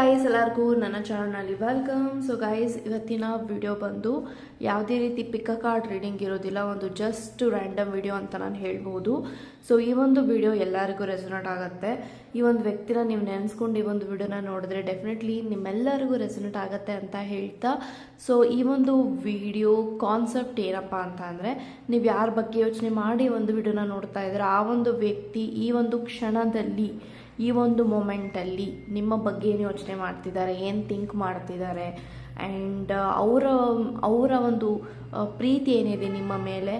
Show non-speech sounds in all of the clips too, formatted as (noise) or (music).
Guys ಎಲ್ಲರಿಗೂ ನನ್ನ ಚಾನಲ್ನಲ್ಲಿ ವೆಲ್ಕಮ್ ಸೊ ಗಾಯಸ್ ಇವತ್ತಿನ ವಿಡಿಯೋ ಬಂದು ಯಾವುದೇ ರೀತಿ ಪಿಕ್ಕ ಕಾರ್ಡ್ ರೀಡಿಂಗ್ ಇರೋದಿಲ್ಲ, ಒಂದು ಜಸ್ಟ್ ರ್ಯಾಂಡಮ್ ವಿಡಿಯೋ ಅಂತ ನಾನು ಹೇಳ್ಬೋದು. ಸೊ ಈ ಒಂದು ವಿಡಿಯೋ ಎಲ್ಲರಿಗೂ ರೆಸೊನೇಟ್ ಆಗುತ್ತೆ. ಈ ಒಂದು ವ್ಯಕ್ತಿನ ನೀವು ನೆನೆಸ್ಕೊಂಡು ಈ ಒಂದು ವಿಡಿಯೋನ ನೋಡಿದ್ರೆ ಡೆಫಿನೆಟ್ಲಿ ನಿಮ್ಮೆಲ್ಲರಿಗೂ ರೆಸೊನೇಟ್ ಆಗುತ್ತೆ ಅಂತ ಹೇಳ್ತಾ. ಸೊ ಈ ಒಂದು ವಿಡಿಯೋ ಕಾನ್ಸೆಪ್ಟ್ ಏನಪ್ಪ ಅಂತ ಅಂದರೆ, ನೀವು ಯಾರ ಬಗ್ಗೆ ಯೋಚನೆ ಮಾಡಿ ಒಂದು ವಿಡಿಯೋನ ನೋಡ್ತಾ ಇದ್ರೆ ಆ ಒಂದು ವ್ಯಕ್ತಿ ಈ ಒಂದು ಕ್ಷಣದಲ್ಲಿ ಈ ಒಂದು ಮೂಮೆಂಟಲ್ಲಿ ನಿಮ್ಮ ಬಗ್ಗೆ ಏನು ಯೋಚನೆ ಮಾಡ್ತಿದ್ದಾರೆ, ಏನು ಥಿಂಕ್ ಮಾಡ್ತಿದ್ದಾರೆ? ಆ್ಯಂಡ್ ಅವರ ಅವರ ಒಂದು ಪ್ರೀತಿ ಏನಿದೆ ನಿಮ್ಮ ಮೇಲೆ?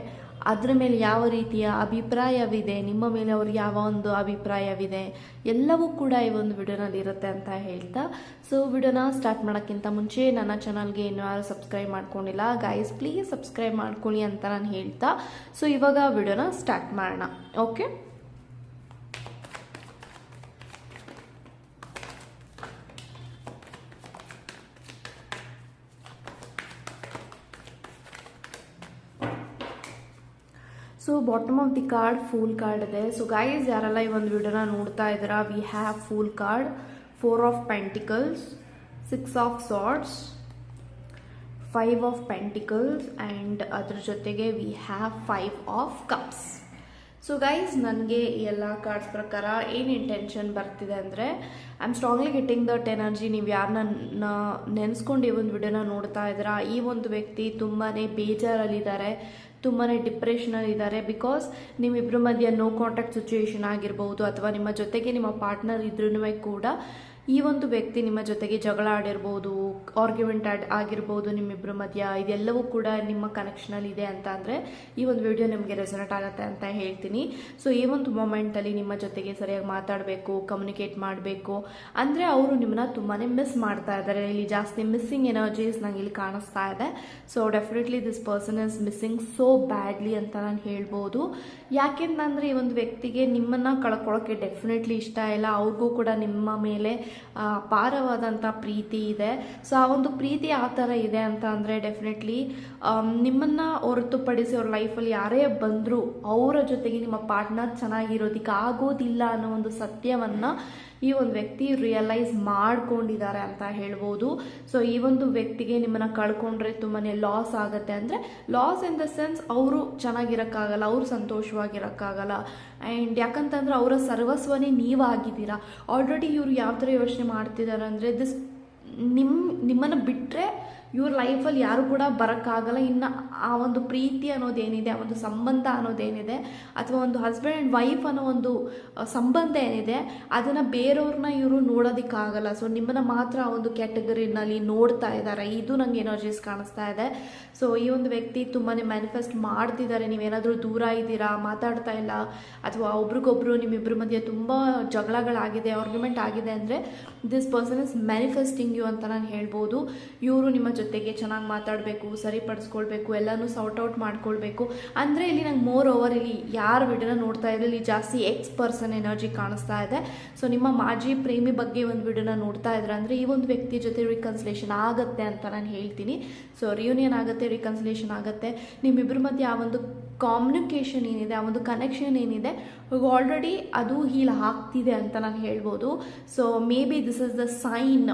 ಅದರ ಮೇಲೆ ಯಾವ ರೀತಿಯ ಅಭಿಪ್ರಾಯವಿದೆ? ನಿಮ್ಮ ಮೇಲೆ ಅವ್ರಿಗೆ ಯಾವ ಒಂದು ಅಭಿಪ್ರಾಯವಿದೆ? ಎಲ್ಲವೂ ಕೂಡ ಈ ಒಂದು ವಿಡಿಯೋನಲ್ಲಿ ಇರುತ್ತೆ ಅಂತ ಹೇಳ್ತಾ. ಸೊ ವಿಡಿಯೋನ ಸ್ಟಾರ್ಟ್ ಮಾಡೋಕ್ಕಿಂತ ಮುಂಚೆ ನನ್ನ ಚಾನಲ್ಗೆ ಇನ್ನೂ ಯಾರು ಸಬ್ಸ್ಕ್ರೈಬ್ ಮಾಡ್ಕೊಂಡಿಲ್ಲ ಗೈಸ್ ಪ್ಲೀಸ್ ಸಬ್ಸ್ಕ್ರೈಬ್ ಮಾಡ್ಕೊಳ್ಳಿ ಅಂತ ನಾನು ಹೇಳ್ತಾ. ಸೊ ಇವಾಗ ವಿಡಿಯೋನ ಸ್ಟಾರ್ಟ್ ಮಾಡೋಣ. Okay bottom of the card fool card ಇದೆ. ಸೊ ಗೈಸ್ ಯಾರೆಲ್ಲ ಈ ಒಂದು ವಿಡಿಯೋನ ನೋಡ್ತಾ ಇದ್ದೀರಾ we have fool card four of pentacles six of swords five of pentacles and ಅದ್ರ ಜೊತೆಗೆ we have five of cups so guys ನನಗೆ ಈ ಎಲ್ಲ ಕಾರ್ಡ್ಸ್ ಪ್ರಕಾರ ಏನು ಇಂಟೆನ್ಷನ್ ಬರ್ತಿದೆ ಅಂದರೆ I am strongly getting that energy ನೀವು ಯಾರನ್ನ ನೆನೆಸ್ಕೊಂಡು ಈ ಒಂದು ವಿಡಿಯೋನ ನೋಡ್ತಾ ಇದ್ದೀರಾ, ಈ ಒಂದು ವ್ಯಕ್ತಿ ತುಂಬಾ ಬೇಜಾರಲ್ಲಿದ್ದಾರೆ. ತುಂಬಾ ಡಿಪ್ರೆಷನಲ್ಲಿದ್ದಾರೆ ಬಿಕಾಸ್ ನಿಮ್ಮಿಬ್ಬರ ಮಧ್ಯೆ ನೋ ಕಾಂಟ್ಯಾಕ್ಟ್ ಸಿಚುವೇಶನ್ ಆಗಿರ್ಬೋದು, ಅಥವಾ ನಿಮ್ಮ ಜೊತೆಗೆ ನಿಮ್ಮ ಪಾರ್ಟ್ನರ್ ಇದ್ರೂ ಕೂಡ ಈ ಒಂದು ವ್ಯಕ್ತಿ ನಿಮ್ಮ ಜೊತೆಗೆ ಜಗಳ ಆಡಿರ್ಬೋದು ಆರ್ಗ್ಯುಮೆಂಟ್ ಆಡ್, ಆಗಿರ್ಬೋದು ನಿಮ್ಮಿಬ್ಬರ ಮಧ್ಯ, ಇದೆಲ್ಲವೂ ಕೂಡ ನಿಮ್ಮ ಕನೆಕ್ಷನಲ್ಲಿ ಇದೆ ಅಂತ ಅಂದರೆ ಈ ಒಂದು ವಿಡಿಯೋ ನಿಮಗೆ ರೆಸನೇಟ್ ಆಗುತ್ತೆ ಅಂತ ಹೇಳ್ತೀನಿ. ಸೊ ಈ ಒಂದು ಮೊಮೆಂಟಲ್ಲಿ ನಿಮ್ಮ ಜೊತೆಗೆ ಸರಿಯಾಗಿ ಮಾತಾಡಬೇಕು ಕಮ್ಯುನಿಕೇಟ್ ಮಾಡಬೇಕು, ಅಂದರೆ ಅವರು ನಿಮ್ಮನ್ನ ತುಂಬಾ ಮಿಸ್ ಮಾಡ್ತಾ ಇದ್ದಾರೆ ಇಲ್ಲಿ ಜಾಸ್ತಿ ಮಿಸ್ಸಿಂಗ್ ಎನರ್ಜೀಸ್ ನಂಗೆ ಇಲ್ಲಿ ಕಾಣಿಸ್ತಾ ಇದೆ. So definitely this person is missing so badly ಅಂತ ನಾನು ಹೇಳ್ಬೋದು. ಯಾಕೆಂತಂದರೆ ಈ ಒಂದು ವ್ಯಕ್ತಿಗೆ ನಿಮ್ಮನ್ನು ಕಳ್ಕೊಳ್ಳೋಕ್ಕೆ ಡೆಫಿನೆಟ್ಲಿ ಇಷ್ಟ ಇಲ್ಲ. ಅವ್ರಿಗೂ ಕೂಡ ನಿಮ್ಮ ಮೇಲೆ ಅಪಾರವಾದಂಥ ಪ್ರೀತಿ ಇದೆ. ಸೊ ಆ ಒಂದು ಪ್ರೀತಿ ಆ ಥರ ಇದೆ ಅಂತ ಅಂದರೆ ಡೆಫಿನೆಟ್ಲಿ ನಿಮ್ಮನ್ನು ಹೊರತುಪಡಿಸಿ ಅವ್ರ ಲೈಫಲ್ಲಿ ಯಾರೇ ಬಂದರೂ ಅವರ ಜೊತೆಗೆ ನಿಮ್ಮ ಪಾರ್ಟ್ನರ್ ಚೆನ್ನಾಗಿರೋದಕ್ಕೆ ಆಗೋದಿಲ್ಲ ಅನ್ನೋ ಒಂದು ಸತ್ಯವನ್ನು ಈ ಒಂದು ವ್ಯಕ್ತಿ ರಿಯಲೈಸ್ ಮಾಡ್ಕೊಂಡಿದ್ದಾರೆ ಅಂತ ಹೇಳ್ಬೋದು. ಸೊ ಈ ಒಂದು ವ್ಯಕ್ತಿಗೆ ನಿಮ್ಮನ್ನು ಕಳ್ಕೊಂಡ್ರೆ ತುಂಬಾ ಲಾಸ್ ಆಗುತ್ತೆ. ಅಂದರೆ ಲಾಸ್ ಇನ್ ದ ಸೆನ್ಸ್ ಅವರು ಚೆನ್ನಾಗಿರೋಕ್ಕಾಗಲ್ಲ, ಅವರು ಸಂತೋಷವಾಗಿರೋಕ್ಕಾಗಲ್ಲ. ಆ್ಯಂಡ್ ಯಾಕಂತಂದ್ರೆ ಅವರ ಸರ್ವಸ್ವನೇ ನೀವಾಗಿದ್ದೀರಾ? ಆಲ್ರೆಡಿ ಇವರು ಯಾವ ಥರ ಯೋಚನೆ ಮಾಡ್ತಿದ್ದಾರೆ ಅಂದರೆ ದಿಸ್ ನಿಮ್ಮ ನಿಮ್ಮನ್ನು ಬಿಟ್ಟರೆ ಇವ್ರ ಲೈಫಲ್ಲಿ ಯಾರು ಕೂಡ ಬರೋಕ್ಕಾಗಲ್ಲ. ಇನ್ನು ಆ ಒಂದು ಪ್ರೀತಿ ಅನ್ನೋದೇನಿದೆ, ಆ ಒಂದು ಸಂಬಂಧ ಅನ್ನೋದೇನಿದೆ, ಅಥವಾ ಒಂದು ಹಸ್ಬೆಂಡ್ ಆ್ಯಂಡ್ ವೈಫ್ ಅನ್ನೋ ಒಂದು ಸಂಬಂಧ ಏನಿದೆ, ಅದನ್ನು ಬೇರೆಯವ್ರನ್ನ ಇವರು ನೋಡೋದಕ್ಕಾಗಲ್ಲ. ಸೊ ನಿಮ್ಮನ್ನು ಮಾತ್ರ ಆ ಒಂದು ಕ್ಯಾಟಗರಿನಲ್ಲಿ ನೋಡ್ತಾ ಇದ್ದಾರೆ ಇದು ನನಗೆ ಎನರ್ಜೀಸ್ ಕಾಣಿಸ್ತಾ ಇದೆ. ಸೊ ಈ ಒಂದು ವ್ಯಕ್ತಿ ತುಂಬಾ ಮ್ಯಾನಿಫೆಸ್ಟ್ ಮಾಡ್ತಿದ್ದಾರೆ ನೀವೇನಾದರೂ ದೂರ ಇದ್ದೀರಾ? ಮಾತಾಡ್ತಾ ಇಲ್ಲ? ಅಥವಾ ಒಬ್ರಿಗೊಬ್ರು ನಿಮ್ಮಿಬ್ಬರ ಮಧ್ಯೆ ತುಂಬ ಜಗಳಗಳಾಗಿದೆ ಆರ್ಗ್ಯುಮೆಂಟ್ ಆಗಿದೆ ಅಂದರೆ ದಿಸ್ ಪರ್ಸನ್ ಇಸ್ ಮ್ಯಾನಿಫೆಸ್ಟಿಂಗ್ ಅಂತ ನಾನು ಹೇಳ್ಬೋದು. ಇವರು ನಿಮ್ಮ ಜೊತೆಗೆ ಚೆನ್ನಾಗಿ ಮಾತಾಡಬೇಕು, ಸರಿಪಡಿಸ್ಕೊಳ್ಬೇಕು, ಎಲ್ಲನೂ ಔಟ್ ಮಾಡ್ಕೊಳ್ಬೇಕು. ಅಂದರೆ ಇಲ್ಲಿ ನಂಗೆ ಮೋರ್ ಓವರ್ ಇಲ್ಲಿ ಯಾರು ವಿಡಿಯೋನ ನೋಡ್ತಾ ಇದ್ರು, ಇಲ್ಲಿ ಜಾಸ್ತಿ ಎಕ್ಸ್ ಪರ್ಸನ್ ಎನರ್ಜಿ ಕಾಣಿಸ್ತಾ ಇದೆ. ಸೊ ನಿಮ್ಮ ಮಾಜಿ ಪ್ರೇಮಿ ಬಗ್ಗೆ ಒಂದು ವಿಡಿಯೋನ ನೋಡ್ತಾ ಇದ್ರೆ ಅಂದರೆ ಈ ಒಂದು ವ್ಯಕ್ತಿ ಜೊತೆ ರಿಕನ್ಸಿಲೇಷನ್ ಆಗುತ್ತೆ ಅಂತ ನಾನು ಹೇಳ್ತೀನಿ. ಸೊ ರಿಯೂನಿಯನ್ ಆಗುತ್ತೆ ರಿಕನ್ಸಿಲೇಷನ್ ಆಗುತ್ತೆ. ನಿಮ್ಮಿಬ್ಬರ ಮಧ್ಯೆ ಆ ಒಂದು ಕಾಮ್ಯುನಿಕೇಷನ್ ಏನಿದೆ, ಆ ಒಂದು ಕನೆಕ್ಷನ್ ಏನಿದೆ ಆಲ್ರೆಡಿ ಅದು ಹೀಲ್ ಆಗ್ತಿದೆ ಅಂತ ನಾನು ಹೇಳ್ಬೋದು. So maybe this is the sign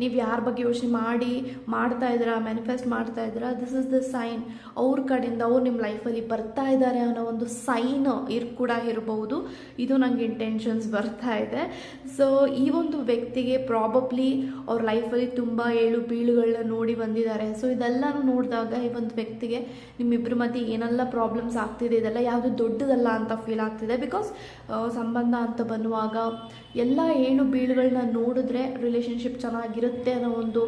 ನೀವು ಯಾರ ಬಗ್ಗೆ ಯೋಚನೆ ಮಾಡಿ, ಮಾಡ್ತಾ ಇದ್ದೀರಾ ಮ್ಯಾನಿಫೆಸ್ಟ್ ಮಾಡ್ತಾ ಇದ್ದೀರಾ ದಿಸ್ ಇಸ್ ದ ಸೈನ್ ಅವ್ರ ಕಡೆಯಿಂದ ಅವ್ರು ನಿಮ್ಮ ಲೈಫಲ್ಲಿ ಬರ್ತಾ ಇದ್ದಾರೆ ಅನ್ನೋ ಒಂದು ಸೈನ್ ಇರ್, ಕೂಡ ಇರಬಹುದು ಇದು ನನಗೆ ಇಂಟೆನ್ಷನ್ಸ್ ಬರ್ತಾ ಇದೆ. ಸೊ ಈ ಒಂದು ವ್ಯಕ್ತಿಗೆ ಪ್ರಾಬಬ್ಲಿ ಅವ್ರ ಲೈಫಲ್ಲಿ ತುಂಬ ಏಳು ಬೀಳುಗಳನ್ನ ನೋಡಿ ಬಂದಿದ್ದಾರೆ. ಸೊ ಇದೆಲ್ಲನೂ ನೋಡಿದಾಗ ಈ ಒಂದು ವ್ಯಕ್ತಿಗೆ ನಿಮ್ಮಿಬ್ಬರ ಮಧ್ಯೆ ಏನೆಲ್ಲ ಪ್ರಾಬ್ಲಮ್ಸ್ ಆಗ್ತಿದೆ, ಇದೆಲ್ಲ ಯಾವುದು ದೊಡ್ಡದಲ್ಲ ಅಂತ ಫೀಲ್ ಆಗ್ತಿದೆ. ಬಿಕಾಸ್ ಸಂಬಂಧ ಅಂತ ಬನ್ನುವಾಗ ಎಲ್ಲ ಏಳು ಬೀಳುಗಳನ್ನ ನೋಡಿದ್ರೆ ಚೆನ್ನಾಗಿರುತ್ತೆ ಅನ್ನೋ ಒಂದು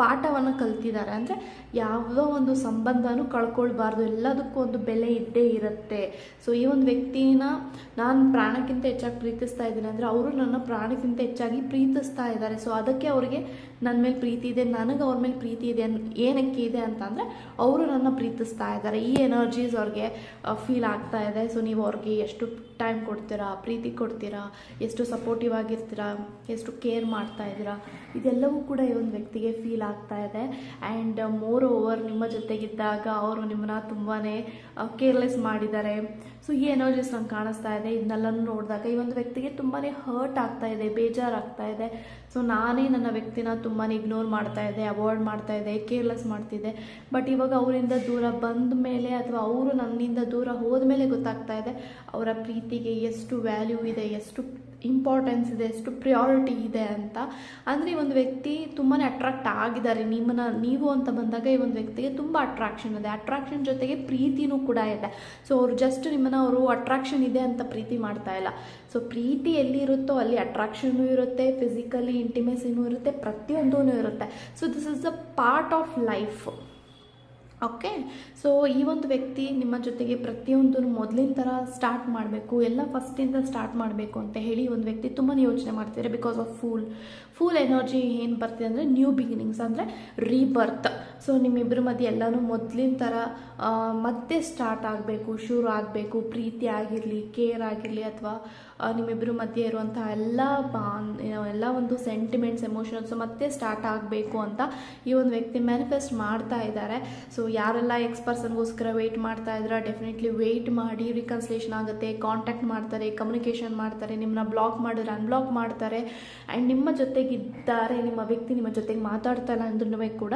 ಪಾಠವನ್ನು ಕಲ್ತಿದ್ದಾರೆ. ಅಂದರೆ ಯಾವುದೋ ಒಂದು ಸಂಬಂಧನೂ ಕಳ್ಕೊಳ್ಬಾರ್ದು. ಎಲ್ಲದಕ್ಕೂ ಒಂದು ಬೆಲೆ ಇದ್ದೇ ಇರುತ್ತೆ. ಸೊ ಈ ಒಂದು ವ್ಯಕ್ತಿನ ನಾನು ಪ್ರಾಣಕ್ಕಿಂತ ಹೆಚ್ಚಾಗಿ ಪ್ರೀತಿಸ್ತಾ ಇದ್ದೀನಿ ಅಂದರೆ ಅವರು ನನ್ನ ಪ್ರಾಣಕ್ಕಿಂತ ಹೆಚ್ಚಾಗಿ ಪ್ರೀತಿಸ್ತಾ ಇದ್ದಾರೆ. ಸೊ ಅದಕ್ಕೆ ಅವರಿಗೆ ನನ್ನ ಮೇಲೆ ಪ್ರೀತಿ ಇದೆ, ನನಗೆ ಅವ್ರ ಮೇಲೆ ಪ್ರೀತಿ ಇದೆ ಏನಕ್ಕೆ ಇದೆ ಅಂತಂದರೆ ಅವರು ನನ್ನ ಪ್ರೀತಿಸ್ತಾ ಇದ್ದಾರೆ. ಈ ಎನರ್ಜೀಸ್ ಅವ್ರಿಗೆ ಫೀಲ್ ಆಗ್ತಾ ಇದೆ. ಸೊ ನೀವು ಅವ್ರಿಗೆ ಎಷ್ಟು ಟೈಮ್ ಕೊಡ್ತೀರಾ, ಪ್ರೀತಿ ಕೊಡ್ತೀರಾ, ಎಷ್ಟು ಸಪೋರ್ಟಿವ್ ಆಗಿರ್ತೀರಾ, ಎಷ್ಟು ಕೇರ್ ಮಾಡ್ತಾ ಇದ್ದೀರಾ, ಇದೆಲ್ಲವೂ ಕೂಡ ಈ ಒಂದು ವ್ಯಕ್ತಿಗೆ ಫೀಲ್ ಆಗ್ತಾ ಇದೆ. ಆ್ಯಂಡ್ ಮೋರ್ ಓವರ್ ನಿಮ್ಮ ಜೊತೆಗಿದ್ದಾಗ ಅವರು ನಿಮ್ಮನ್ನ ತುಂಬಾ ಕೇರ್ಲೆಸ್ ಮಾಡಿದ್ದಾರೆ. ಸೊ ಈ ಎನರ್ಜೀಸ್ ನಂಗೆ ಕಾಣಿಸ್ತಾ ಇದೆ. ಇದನ್ನೆಲ್ಲನೂ ನೋಡಿದಾಗ ಈ ಒಂದು ವ್ಯಕ್ತಿಗೆ ತುಂಬಾ ಹರ್ಟ್ ಆಗ್ತಾ ಇದೆ, ಬೇಜಾರಾಗ್ತಾ ಇದೆ. ಸೊ ನಾನೇ ನನ್ನ ವ್ಯಕ್ತಿನ ತುಂಬಾ ಇಗ್ನೋರ್ ಮಾಡ್ತಾ ಇದ್ದೆ ಅವಾಯ್ಡ್ ಮಾಡ್ತಾ ಇದ್ದೆ ಕೇರ್ಲೆಸ್ ಮಾಡ್ತಿದ್ದೆ. ಬಟ್ ಇವಾಗ ಅವರಿಂದ ದೂರ ಬಂದ ಮೇಲೆ ಅಥವಾ ಅವರು ನನ್ನಿಂದ ದೂರ ಹೋದ ಮೇಲೆ ಗೊತ್ತಾಗ್ತಾ ಇದೆ, ಅವರ ಪ್ರೀತಿಗೆ ಎಷ್ಟು ವ್ಯಾಲ್ಯೂ ಇದೆ, ಎಷ್ಟು ಇಂಪಾರ್ಟೆನ್ಸ್ ಇದೆ, ಎಷ್ಟು ಪ್ರಿಯಾರಿಟಿ ಇದೆ ಅಂತ. ಅಂದರೆ ಈ ಒಂದು ವ್ಯಕ್ತಿ ತುಂಬಾ ಅಟ್ರಾಕ್ಟ್ ಆಗಿದ್ದಾರೆ. ನಿಮ್ಮನ್ನ, ನೀವು ಅಂತ ಬಂದಾಗ ಈ ಒಂದು ವ್ಯಕ್ತಿಗೆ ತುಂಬ ಅಟ್ರಾಕ್ಷನ್ ಇದೆ. ಅಟ್ರಾಕ್ಷನ್ ಜೊತೆಗೆ ಪ್ರೀತಿನೂ ಕೂಡ ಇದೆ. ಸೊ ಅವರು ಜಸ್ಟ್ ನಿಮ್ಮನ್ನು ಅವರು ಅಟ್ರಾಕ್ಷನ್ ಇದೆ ಅಂತ ಪ್ರೀತಿ ಮಾಡ್ತಾ ಇಲ್ಲ. ಸೊ ಪ್ರೀತಿ ಎಲ್ಲಿ ಇರುತ್ತೋ ಅಲ್ಲಿ ಅಟ್ರಾಕ್ಷನ್ನು ಇರುತ್ತೆ ಫಿಸಿಕಲಿ ಇಂಟಿಮೆಸಿನೂ ಇರುತ್ತೆ ಪ್ರತಿಯೊಂದೂ ಇರುತ್ತೆ. So this is a part of life okay so ಈ ಒಂದು ವ್ಯಕ್ತಿ ನಿಮ್ಮ ಜೊತೆಗೆ ಪ್ರತಿಯೊಂದು ಮೊದಲಿನ ಥರ ಸ್ಟಾರ್ಟ್ ಮಾಡಬೇಕು, ಎಲ್ಲ ಫಸ್ಟಿಂದ ಸ್ಟಾರ್ಟ್ ಮಾಡಬೇಕು ಅಂತ ಹೇಳಿ ಒಂದು ವ್ಯಕ್ತಿ ತುಂಬಾ ಯೋಚನೆ ಮಾಡ್ತಿದ್ದಾರೆ because of full full energy ಏನು ಬರ್ತಿದೆ ಅಂದರೆ ನ್ಯೂ ಬಿಗಿನಿಂಗ್ಸ್ ಅಂದರೆ ರೀಬರ್ತ್ ಸೊ ನಿಮ್ಮಿಬ್ಬರ ಮಧ್ಯೆ ಎಲ್ಲನೂ ಮೊದಲಿನ ಥರ ಮತ್ತೆ ಸ್ಟಾರ್ಟ್ ಆಗಬೇಕು, ಶುರು ಆಗಬೇಕು, ಪ್ರೀತಿ ಆಗಿರಲಿ ಕೇರ್ ಆಗಿರಲಿ ಅಥವಾ ನಿಮ್ಮಿಬ್ಬರ ಮಧ್ಯೆ ಇರುವಂಥ ಎಲ್ಲ ಎಲ್ಲ ಒಂದು ಸೆಂಟಿಮೆಂಟ್ಸ್ ಎಮೋಷನ್ಸ್ ಮತ್ತೆ ಸ್ಟಾರ್ಟ್ ಆಗಬೇಕು ಅಂತ ಈ ಒಂದು ವ್ಯಕ್ತಿ ಮ್ಯಾನಿಫೆಸ್ಟ್ ಮಾಡ್ತಾ ಇದ್ದಾರೆ. ಸೊ ಯಾರೆಲ್ಲ ಎಕ್ಸ್ ಪರ್ಸನ್ಗೋಸ್ಕರ ವೆಯ್ಟ್ ಮಾಡ್ತಾ ಇದ್ರೆ ಡೆಫಿನೆಟ್ಲಿ ವೆಯ್ಟ್ ಮಾಡಿ ರಿಕನ್ಸಲೇಷನ್ ಆಗುತ್ತೆ ಕಾಂಟ್ಯಾಕ್ಟ್ ಮಾಡ್ತಾರೆ ಕಮ್ಯುನಿಕೇಷನ್ ಮಾಡ್ತಾರೆ ನಿಮ್ಮನ್ನ ಬ್ಲಾಕ್ ಮಾಡಿದ್ರೆ ಅನ್ಬ್ಲಾಕ್ ಮಾಡ್ತಾರೆ. ಆ್ಯಂಡ್ ನಿಮ್ಮ ಜೊತೆಗಿದ್ದಾರೆ, ನಿಮ್ಮ ವ್ಯಕ್ತಿ ನಿಮ್ಮ ಜೊತೆಗೆ ಮಾತಾಡ್ತಾ ಇಲ್ಲ ಅಂದ್ರೂ ಕೂಡ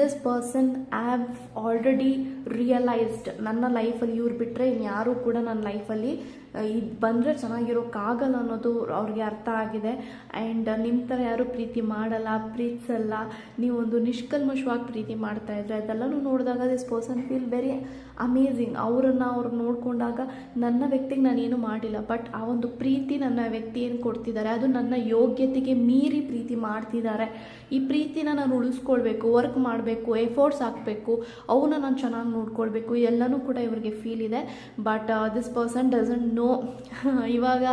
this person have already realised ನನ್ನ ಲೈಫಲ್ಲಿ ಇವ್ರು ಬಿಟ್ಟರೆ ಇನ್ಯಾರೂ ಕೂಡ ನನ್ನ ಲೈಫಲ್ಲಿ ಇದು ಬಂದರೆ ಚೆನ್ನಾಗಿರೋಕ್ಕಾಗಲ್ಲ ಅನ್ನೋದು ಅವ್ರಿಗೆ ಅರ್ಥ ಆಗಿದೆ. ಆ್ಯಂಡ್ ನಿಮ್ಮ ಥರ ಯಾರೂ ಪ್ರೀತಿ ಮಾಡಲ್ಲ, ಪ್ರೀತಿಸಲ್ಲ, ನೀವೊಂದು ನಿಷ್ಕಲ್ಮಶವಾಗಿ ಪ್ರೀತಿ ಮಾಡ್ತಾ ಇದ್ರೆ ಅದೆಲ್ಲನೂ ನೋಡಿದಾಗ this person feel very amazing ಅವರನ್ನು ಅವ್ರು ನೋಡಿಕೊಂಡಾಗ ನನ್ನ ವ್ಯಕ್ತಿಗೆ ನಾನೇನು ಮಾಡಿಲ್ಲ ಬಟ್ ಆ ಒಂದು ಪ್ರೀತಿ ನನ್ನ ವ್ಯಕ್ತಿ ಏನು ಕೊಡ್ತಿದ್ದಾರೆ, ಅದು ನನ್ನ ಯೋಗ್ಯತೆಗೆ ಮೀರಿ ಪ್ರೀತಿ ಮಾಡ್ತಿದ್ದಾರೆ. ಈ ಪ್ರೀತಿನ ನಾನು ಉಳಿಸ್ಕೊಳ್ಬೇಕು ವರ್ಕ್ ಮಾಡಬೇಕು ಎಫರ್ಟ್ಸ್ ಹಾಕಬೇಕು ಅವನ್ನ ನಾನು ಚೆನ್ನಾಗಿ ನೋಡ್ಕೊಳ್ಬೇಕು, ಎಲ್ಲನೂ ಕೂಡ ಇವರಿಗೆ ಫೀಲ್ ಇದೆ. But this person doesn't know (laughs) ಇವಾಗ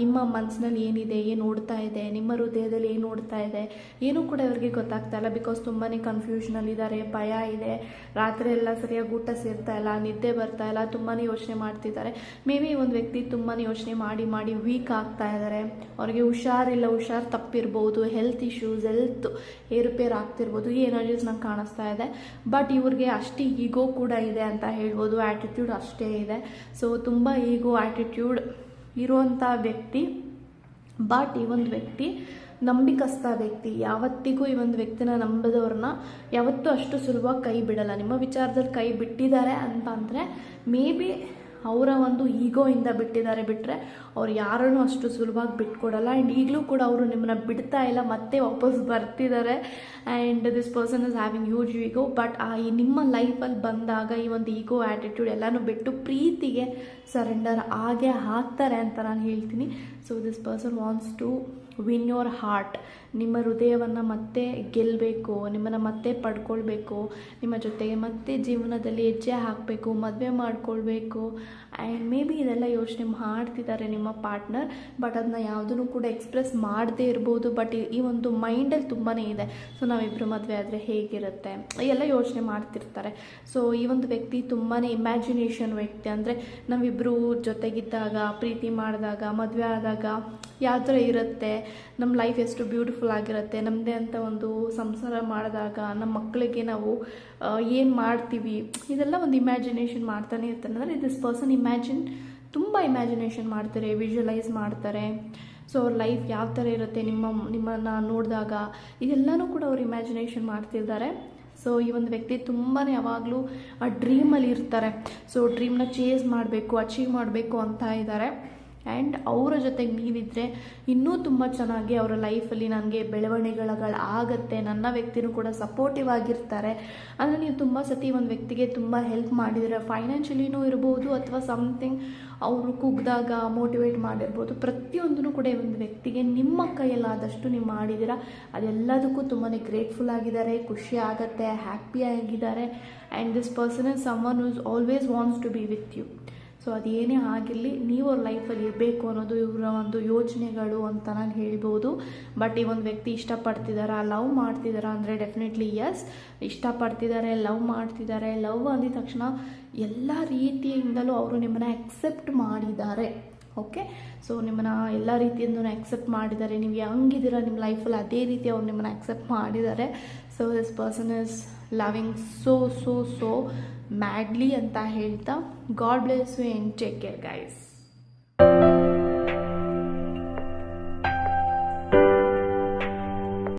ನಿಮ್ಮ ಮನಸ್ಸಿನಲ್ಲಿ ಏನಿದೆ, ಏನು ಓಡ್ತಾ ಇದೆ, ನಿಮ್ಮ ಹೃದಯದಲ್ಲಿ ಏನು ಓಡ್ತಾ ಇದೆ, ಏನೂ ಕೂಡ ಇವ್ರಿಗೆ ಗೊತ್ತಾಗ್ತಾ ಇಲ್ಲ. ಬಿಕಾಸ್ ತುಂಬಾ ಕನ್ಫ್ಯೂಷನಲ್ಲಿದ್ದಾರೆ ಭಯ ಇದೆ. ರಾತ್ರಿ ಎಲ್ಲ ಸರಿಯಾಗಿ ಊಟ ಸೇರ್ತಾ ಇಲ್ಲ, ನಿದ್ದೆ ಬರ್ತಾ ಇಲ್ಲ ತುಂಬಾ ಯೋಚನೆ ಮಾಡ್ತಿದ್ದಾರೆ. ಮೇ ಬಿ ಒಂದು ವ್ಯಕ್ತಿ ತುಂಬಾ ಯೋಚನೆ ಮಾಡಿ ಮಾಡಿ ವೀಕ್ ಆಗ್ತಾ ಇದ್ದಾರೆ ಅವ್ರಿಗೆ ಹುಷಾರಿಲ್ಲ, ಹುಷಾರು ತಪ್ಪಿರ್ಬೋದು ಹೆಲ್ತ್ ಇಶ್ಯೂಸ್ ಹೆಲ್ತ್ ಏರುಪೇರು ಆಗ್ತಿರ್ಬೋದು ಈ ಎನರ್ಜೀಸ್ ನಂಗೆ ಕಾಣಿಸ್ತಾ ಇದೆ. ಬಟ್ ಇವ್ರಿಗೆ ಅಷ್ಟೇ ಈಗೋ ಕೂಡ ಇದೆ ಅಂತ ಹೇಳ್ಬೋದು ಆ್ಯಟಿಟ್ಯೂಡ್ ಅಷ್ಟೇ ಇದೆ. ಸೊ ತುಂಬ ಈಗೋ ಆ್ಯಟಿಟ್ಯೂಡ್ ಇರುವಂಥ ವ್ಯಕ್ತಿ ಬಟ್ ಈ ಒಂದು ವ್ಯಕ್ತಿ ನಂಬಿಕಸ್ಥ ವ್ಯಕ್ತಿ. ಯಾವತ್ತಿಗೂ ಈ ಒಂದು ವ್ಯಕ್ತಿನ ನಂಬದವ್ರನ್ನ ಯಾವತ್ತೂ ಅಷ್ಟು ಸುಲಭವಾಗಿ ಕೈ ಬಿಡಲ್ಲ. ನಿಮ್ಮ ವಿಚಾರದಲ್ಲಿ ಕೈ ಬಿಟ್ಟಿದ್ದಾರೆ ಅಂತ ಅಂದರೆ ಮೇ ಬಿ ಅವರ ಒಂದು ಈಗೋಯಿಂದ ಬಿಟ್ಟಿದ್ದಾರೆ ಬಿಟ್ಟರೆ ಅವ್ರು ಯಾರನ್ನೂ ಅಷ್ಟು ಸುಲಭವಾಗಿ ಬಿಟ್ಕೊಡಲ್ಲ. ಆ್ಯಂಡ್ ಈಗಲೂ ಕೂಡ ಅವರು ನಿಮ್ಮನ್ನ ಬಿಡ್ತಾ ಇಲ್ಲ, ಮತ್ತೆ ವಾಪಸ್ ಬರ್ತಿದ್ದಾರೆ. And this person is having huge ego but ಆ ಈ ನಿಮ್ಮ ಲೈಫಲ್ಲಿ ಬಂದಾಗ ಈ ಒಂದು ಈಗೋ ಆ್ಯಟಿಟ್ಯೂಡ್ ಎಲ್ಲನೂ ಬಿಟ್ಟು ಪ್ರೀತಿಗೆ ಸರೆಂಡರ್ ಆಗೇ ಹಾಕ್ತಾರೆ ಅಂತ ನಾನು ಹೇಳ್ತೀನಿ. So this person wants to win your heart ನಿಮ್ಮ ಹೃದಯವನ್ನು ಮತ್ತೆ ಗೆಲ್ಲಬೇಕು ನಿಮ್ಮನ್ನು ಮತ್ತೆ ಪಡ್ಕೊಳ್ಬೇಕು, ನಿಮ್ಮ ಜೊತೆಗೆ ಮತ್ತೆ ಜೀವನದಲ್ಲಿ ಹೆಜ್ಜೆ ಹಾಕಬೇಕು, ಮದುವೆ ಮಾಡ್ಕೊಳ್ಬೇಕು. ಆ್ಯಂಡ್ ಮೇ ಬಿ ಇದೆಲ್ಲ ಯೋಚನೆ ಮಾಡ್ತಿದ್ದಾರೆ ನಿಮ್ಮ ಪಾರ್ಟ್ನರ್ ಬಟ್ ಅದನ್ನ ಯಾವುದನ್ನು ಕೂಡ ಎಕ್ಸ್ಪ್ರೆಸ್ ಮಾಡದೇ ಇರ್ಬೋದು. ಬಟ್ ಈ ಒಂದು ಮೈಂಡಲ್ಲಿ ತುಂಬಾ ಇದೆ. ಸೊ ನಾವಿಬ್ಬರು ಮದುವೆ ಆದರೆ ಹೇಗಿರುತ್ತೆ? ಎಲ್ಲ ಯೋಚನೆ ಮಾಡ್ತಿರ್ತಾರೆ. ಸೊ ಈ ಒಂದು ವ್ಯಕ್ತಿ ತುಂಬಾ ಇಮ್ಯಾಜಿನೇಷನ್ ವ್ಯಕ್ತಿ ಅಂದರೆ ನಾವಿಬ್ಬರು ಜೊತೆಗಿದ್ದಾಗ, ಪ್ರೀತಿ ಮಾಡಿದಾಗ, ಮದುವೆ ಆದಾಗ ಯಾವ ಥರ ಇರುತ್ತೆ, ನಮ್ಮ ಲೈಫ್ ಎಷ್ಟು ಬ್ಯೂಟಿಫುಲ್ ಆಗಿರುತ್ತೆ ನಮ್ಮದೇ ಅಂತ ಒಂದು ಸಂಸಾರ ಮಾಡಿದಾಗ ನಮ್ಮ ಮಕ್ಕಳಿಗೆ ನಾವು ಏನು ಮಾಡ್ತೀವಿ, ಇದೆಲ್ಲ ಒಂದು ಇಮ್ಯಾಜಿನೇಷನ್ ಮಾಡ್ತಾನೆ ಇರ್ತಾರೆ ಅಂದರೆ ದಿಸ್ ಪರ್ಸನ್ ಇಮ್ಯಾಜಿನ್ ತುಂಬ ಇಮ್ಯಾಜಿನೇಷನ್ ಮಾಡ್ತಾರೆ ವಿಜುವಲೈಸ್ ಮಾಡ್ತಾರೆ. ಸೊ ಅವ್ರ ಲೈಫ್ ಯಾವ ಥರ ಇರುತ್ತೆ, ನಿಮ್ಮ, ನಿಮ್ಮನ್ನು ನೋಡಿದಾಗ, ಇದೆಲ್ಲನೂ ಕೂಡ ಅವ್ರು ಇಮ್ಯಾಜಿನೇಷನ್ ಮಾಡ್ತಿದ್ದಾರೆ ಸೊ ಈ ಒಂದು ವ್ಯಕ್ತಿ ತುಂಬಾ ಯಾವಾಗಲೂ ಆ ಡ್ರೀಮಲ್ಲಿ ಇರ್ತಾರೆ. ಸೊ ಡ್ರೀಮ್ನ ಚೇಸ್ ಮಾಡಬೇಕು ಅಚೀವ್ ಮಾಡಬೇಕು ಅಂತ ಇದ್ದಾರೆ. ಆ್ಯಂಡ್ ಅವರ ಜೊತೆಗೆ ನೀವಿದ್ದರೆ ಇನ್ನೂ ತುಂಬ ಚೆನ್ನಾಗಿ ಅವರ ಲೈಫಲ್ಲಿ ನನಗೆ ಬೆಳವಣಿಗೆಗಳು ಆಗುತ್ತೆ. ನನ್ನ ವ್ಯಕ್ತಿನೂ ಕೂಡ ಸಪೋರ್ಟಿವ್ ಆಗಿರ್ತಾರೆ. ಅಂದರೆ ನೀವು ತುಂಬ ಸತಿ ಒಂದು ವ್ಯಕ್ತಿಗೆ ತುಂಬ ಹೆಲ್ಪ್ ಮಾಡಿದರೆ ಫೈನಾನ್ಷಿಯಲಿನೂ ಇರ್ಬೋದು ಅಥವಾ ಸಮಥಿಂಗ್ ಅವರು ಕುಗ್ದಾಗ ಮೋಟಿವೇಟ್ ಮಾಡಿರ್ಬೋದು. ಪ್ರತಿಯೊಂದೂ ಕೂಡ ಒಂದು ವ್ಯಕ್ತಿಗೆ ನಿಮ್ಮ ಕೈಯಲ್ಲಾದಷ್ಟು ನೀವು ಮಾಡಿದ್ದೀರಾ, ಅದೆಲ್ಲದಕ್ಕೂ ತುಂಬಾ ಗ್ರೇಟ್ಫುಲ್ ಆಗಿದ್ದಾರೆ, ಖುಷಿ ಆಗುತ್ತೆ ಹ್ಯಾಪಿ ಆಗಿದ್ದಾರೆ. And this person is someone who's always wants to be with you so ಅದೇನೇ ಆಗಿರಲಿ, ನೀವು ಅವ್ರ ಲೈಫಲ್ಲಿ ಇರಬೇಕು ಅನ್ನೋದು ಇವರ ಒಂದು ಯೋಚನೆಗಳು ಅಂತ ನಾನು ಹೇಳ್ಬೋದು. ಬಟ್ ಈ ಒಂದು ವ್ಯಕ್ತಿ ಇಷ್ಟಪಡ್ತಿದ್ದಾರಾ ಲವ್ ಮಾಡ್ತಿದ್ದಾರಾ ಅಂದರೆ ಡೆಫಿನೆಟ್ಲಿ ಎಸ್ ಇಷ್ಟಪಡ್ತಿದ್ದಾರೆ ಲವ್ ಮಾಡ್ತಿದ್ದಾರೆ ಲವ್ ಅಂದಿದ ತಕ್ಷಣ ಎಲ್ಲ ರೀತಿಯಿಂದಲೂ ಅವರು ನಿಮ್ಮನ್ನು ಅಕ್ಸೆಪ್ಟ್ ಮಾಡಿದ್ದಾರೆ. ಓಕೆ ಸೊ ನಿಮ್ಮನ್ನು ಎಲ್ಲ ರೀತಿಯಿಂದ ಅಕ್ಸೆಪ್ಟ್ ಮಾಡಿದ್ದಾರೆ. ನೀವು ಹೆಂಗಿದ್ದೀರಾ ನಿಮ್ಮ ಲೈಫಲ್ಲಿ ಅದೇ ರೀತಿ ಅವ್ರು ನಿಮ್ಮನ್ನು ಅಕ್ಸೆಪ್ಟ್ ಮಾಡಿದ್ದಾರೆ. So this person is loving so so so madly ಅಂತ ಹೇಳ್ತಾ God bless you and take care guys